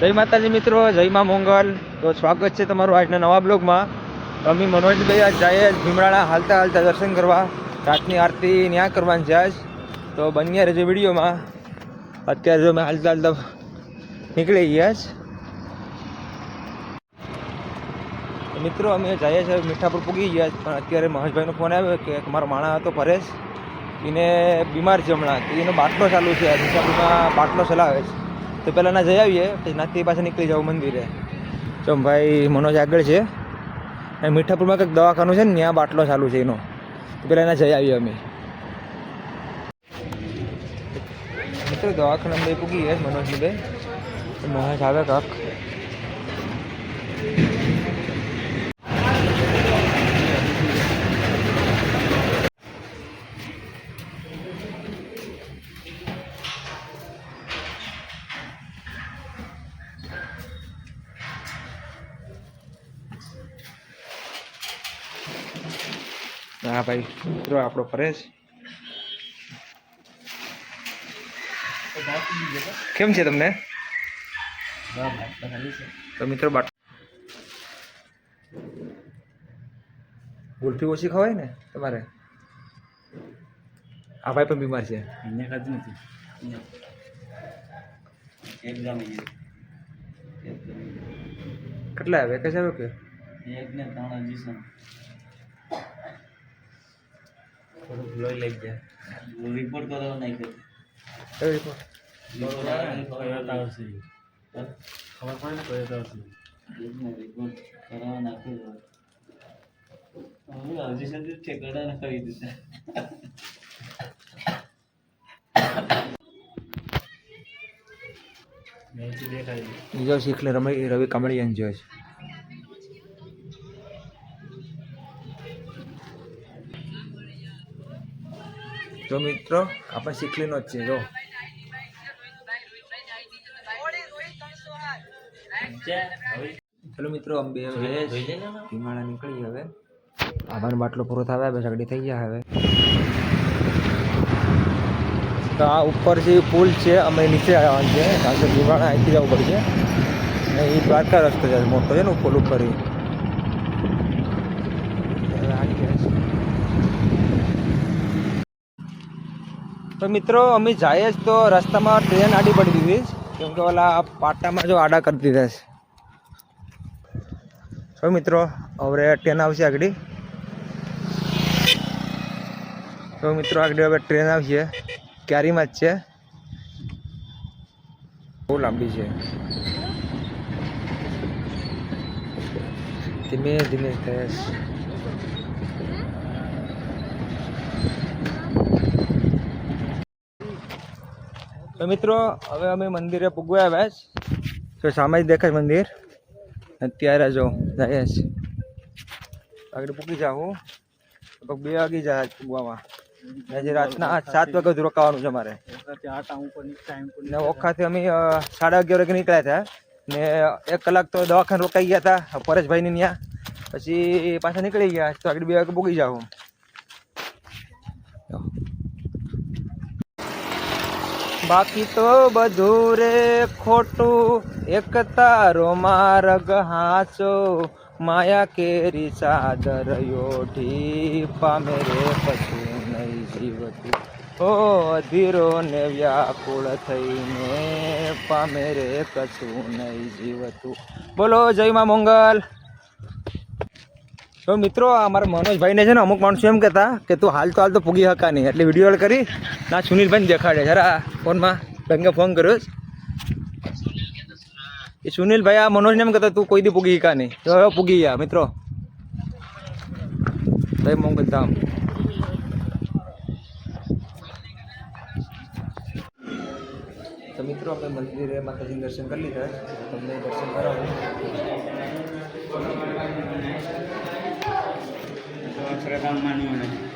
જય માતાજી મિત્રો, જય માં મોંગલ. તો સ્વાગત છે તમારું આજના નવા બ્લોગમાં. અમે મનોજભાઈ આજ જાય જ ભીમરાળા હાલતા હાલતા દર્શન કરવા. રાતની આરતી ન્યા કરવાની છે આજ તો બન્યા રહેજો વિડીયોમાં. અત્યારે જો અમે હાલતા હાલતા નીકળી ગયા જ. મિત્રો, અમે જઈએ છીએ મીઠાપુર પૂગી ગયા પણ અત્યારે મહેશભાઈનો ફોન આવ્યો કે મારો માણા હતો પરેશ. એને બીમાર છે હમણાં. એનો બાટલો ચાલુ છે. મીઠાપુરમાં બાટલો ચલાવે છે. તો પહેલાં ના જઈ આવીએ, પછી નાથી પાસે નીકળી જાવ મંદિરે. તો ભાઈ, મનોજ આગળ છે. અને મીઠાપુરમાં કંઈક દવાખાનું છે ને, ત્યાં બાટલો ચાલુ છે એનો. તો પહેલાં એના જઈ આવીએ અમે. મિત્રો, દવાખાના બે પૂગી ગયા મનોજની બે મહેશ આવે કાક. હા ભાઈ મિત્રો આપણો પરેશ. કેમ છે તમને? તો મિત્રો બાટ ગુલ્ફી ઓછી ખવાય ને તમારે? આ ભાઈ પણ બીમાર છે. ખાતી નથી. કેટલા આવે કે છે. કે? એક ને ત્રણ હજી લોહી લઈ ગયા. રિપોર્ટ કરાવવા નહીં કે? રિપોર્ટ કરી. બીજો શીખલે રમે રવિ કમળિયન જોઈ છે. તો મિત્રો, આપણે શીખલીનો જ છે જો. ચલો મિત્રો અંબે હવે ધીમાડા નીકળી હવે. આભાર બાટલો પૂરો થવા હવે સગડી થઈ ગયા હવે. તો આ ઉપર જે પુલ છે, અમે નીચે આવવાનું છે કારણ કે ધીમાળા અહીંથી જવું પડશે. એ દ્વારકા રસ્તો છે, મોટો છે ને, પુલ ઉપર ઈ. હવે આવી ગયા છે. તો મિત્રો, અમે જઈએ જ તો રસ્તામાં ટ્રેન આડી પડી દીધી. કેમ કે ઓલા પાટામાં જો આડા કરી દીધા છે. તો મિત્રો, હવે ટ્રેન આવશે આગળ. તો મિત્રો, આગળ હવે ટ્રેન આવશે. ક્યારીમાં જ છે. બહુ લાંબી છે. ધીમે ધીમે થાય તો મિત્રો, હવે અમે મંદિરે પૂગવા આવ્યા છે. તો સામે જ દેખાય મંદિર. અત્યારે જો જાય છે આગળ પૂકી જાઉં લગભગ બે વાગી જાય પૂગવામાં આજે રાતના સાત વાગે રોકાવાનું છે મારે ને ઓખાથી અમે સાડા અગિયાર વાગે નીકળ્યા હતા. ને એક કલાક તો દવાખાને રોકાઈ ગયા હતા. પરેશભાઈની ત્યાં પછી પાછા નીકળી ગયા. તો આગળ બે વાગે પૂગી જાઉં બાકી તો બધું રે ખોટું. એક તારો માર્ગ હાચો. માયા કેરી ચાદર યોઢી પામે રે પછી નહીં જીવતું. ઓ અધીરો ને વ્યાકુળ થઈને પામે રે કશું નહીં જીવતું. બોલો જય માં મંગલ. તો મિત્રો અમારા મનોજભાઈને છે ને અમુક માણસો એમ કહેતા કે તું હાલ તો હાલ તો પૂગી હકા નહીં. એટલે વીડિયો કોલ કરી. ના, સુનિલભાઈને દેખાડે. જરા ફોનમાં બેંકે ફોન કર્યો એ સુનિલભાઈ, આ મનોજને એમ કહેતા, તું કોઈ દી પૂગી હકા નહીં. તો હવે પૂગી ગયા, મિત્રો. જય મંગલ ધામ તો મિત્રો, આપણે મંદિરે માતાજી દર્શન કરી લીધા. તમને દર્શન કરાવું. અક્ષરધામ માન્યું નહીં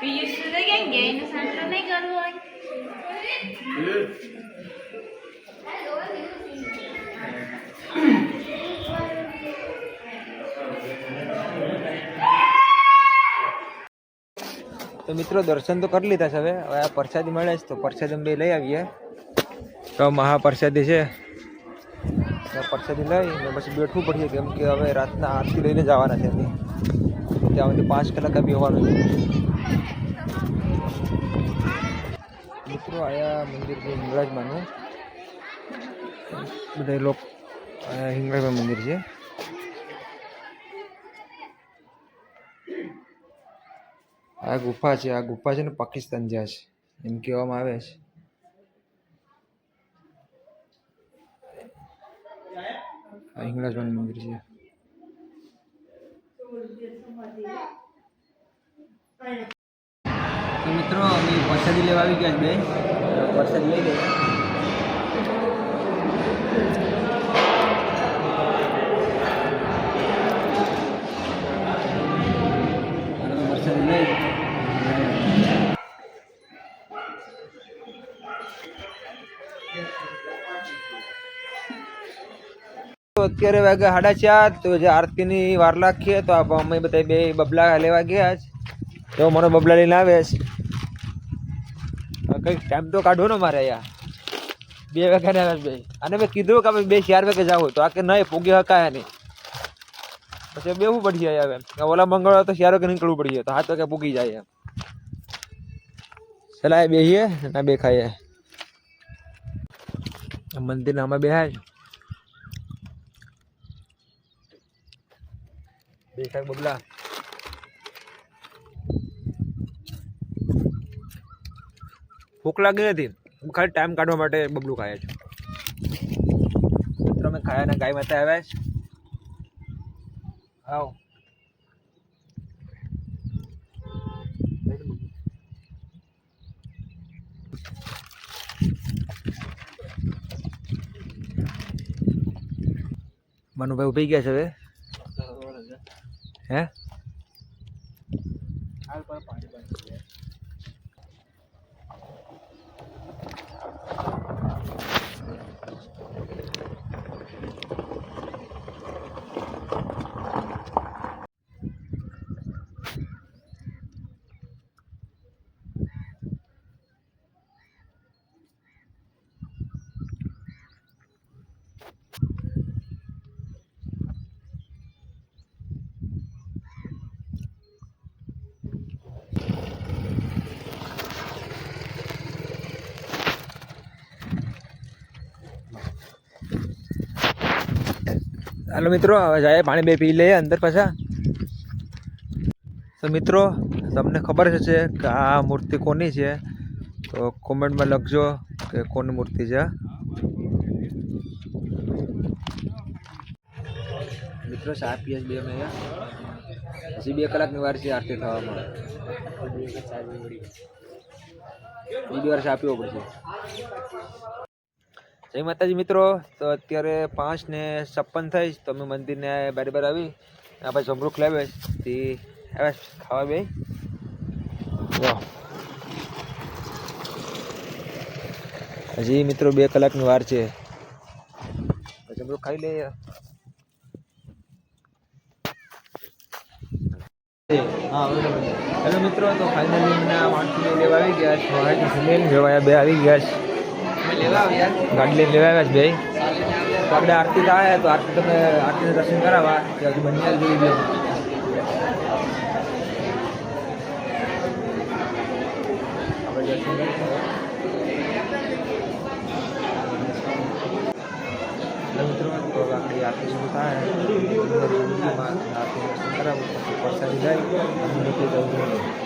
બીજું શું તો ક્યાં ગયા એનું સાંભળો નહીં કરવું હોય તો મિત્રો દર્શન તો કરી લીધા છે હવે. હવે આ પ્રસાદી મળે છે તો પ્રસાદી અમે લઈ આવીએ. તો મહાપ્રસાદી છે. પ્રસાદી લઈ ને પછી બેઠવું પડશે કેમ કે હવે રાતના આરતી લઈને જવાના છે ત્યાં સુધી પાંચ કલાક બેહવાનું છે. મિત્રો આયા મંદિર છે હિંગરાજમાંનું બધા લોકો હિંગળાજમાં મંદિર છે. આ ગુફા છે, આ ગુફા છે ને પાકિસ્તાન જ્યાં છે, એમ કહેવામાં આવે છે. આ હિંગળાજમાં મંદિર છે. તો મિત્રો, અમે પ્રસાદી લેવા આવી ગયા બે પ્રસાદી લઈ લઈએ પ્રસાદી લઈ અત્યારે વાગે સાડા ચાર, તો જે આરતીની વાર લાખીએ તો અમે બધા બે બબલા લેવા ગયા છે તો મને બબલા લઈને આવે છે. કંઈક ટાઈમ તો કાઢવો ને મારે અહીંયા બે વાગ્યા ને આવે અને મેં કીધું કે અમે બે ચાર વાગે જાવ તો આ કે નહીં પૂગી હકાય નહીં. પછી બેવું પડી જાય હવે ઓલા મંગળવાર તો ચાર વાગે નીકળવું પડી જાય, તો હાથ વાગે પૂગી જાય એમ. ચલાય બેહીએ ના બે ખાઈએ. મંદિરના આમાં બેહાય. બે ખાય બબલા ભૂખ લાગી નથી. ખાલી ટાઈમ કાઢવા માટે બબલું ખાય છે. મિત્રો, અમે ખાયા ને ગાય માતા આવ્યા છે. આવો. મનુભાઈ ઊભી ગયા છે હવે. હે? હાલો મિત્રો, હવે જાય પાણી બે પી લઈએ અંદર પાછા. તો મિત્રો, તમને ખબર છે કે આ મૂર્તિ કોની છે? તો કોમેન્ટમાં લખજો કે કોની મૂર્તિ છે. મિત્રો, ચા પીએ બે અમે હજી બે કલાકની વાર છે આરતી થવામાં. બીજી વાર ચા પીવો પડશે. જય માતાજી મિત્રો. તો અત્યારે પાંચ ને છપ્પન થઈ તો અમે મંદિરને બરાબર આવી. આપણે જમરૂખ લાવે તે આવે ખાવા બે હજી મિત્રો બે કલાકની વાર છે. જમરૂખ ખાઈ લઈએ. હેલો મિત્રો, તો ફાઇનલી મને આ માણસને લેવા આવી ગયા છે. મારાથી સુનિલ બે આવી ગયા છે. ગાડી લઈને લેવા આવ્યા છે ભાઈ. તો આપણે આરતી થાય, તો આરતી તમે આરતીને દર્શન કરાવવા. હજુ બંને જોઈ લો આરતી શરૂ થાય. આરતી દર્શન કરાવું પછી પ્રસાદી જાય.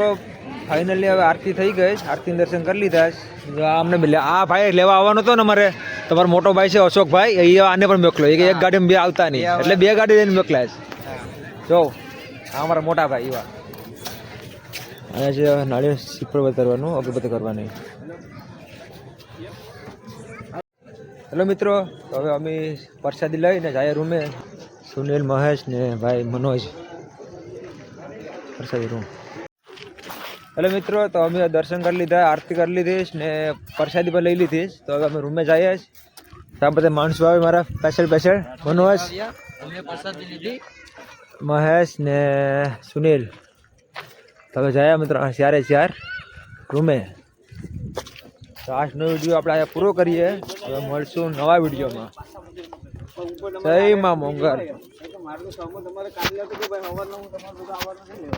મિત્રો ફાઇનલી હવે આરતી થઈ ગઈ આરતી દર્શન કરી લીધા છે. અમને આ ભાઈ લેવા આવવાનો હતો ને અમારે. તમારો મોટો ભાઈ છે અશોકભાઈ. એ આને પણ મોકલો. એ એક ગાડીમાં બે આવતા નહીં. એટલે બે ગાડી લઈને મોકલ્યા છે. જો આ અમારા મોટા ભાઈ એવા. અને છે નાળિયેર શીપળ બતાવવાનું અગરબત્તી કરવાની. હેલો મિત્રો હવે અમે પ્રસાદી લઈને જાય રૂમે. સુનિલ મહેશ ને ભાઈ મનોજ. પ્રસાદી રૂમ. હેલો મિત્રો, તો અમે દર્શન કરી લીધા, આરતી કરી લીધી ને પ્રસાદી પણ લઈ લીધી. તો હવે અમે રૂમે જઈએ છીએ. તો બધા માણસો આવે મારા સ્પેશિયલ સ્પેશિયલ મનોજ મહેશ ને સુનિલ. હવે જયા મિત્રો ચારે ચાર રૂમે તો આજનો વીડિયો આપણે અહીંયા પૂરો કરીએ. હવે મળશું નવા વિડીયોમાં. જય માં મોંઘર મારું તો તમારે કાઢી લેતો કે ભાઈ સવારના હું તમારું આવવાનું નહીં ને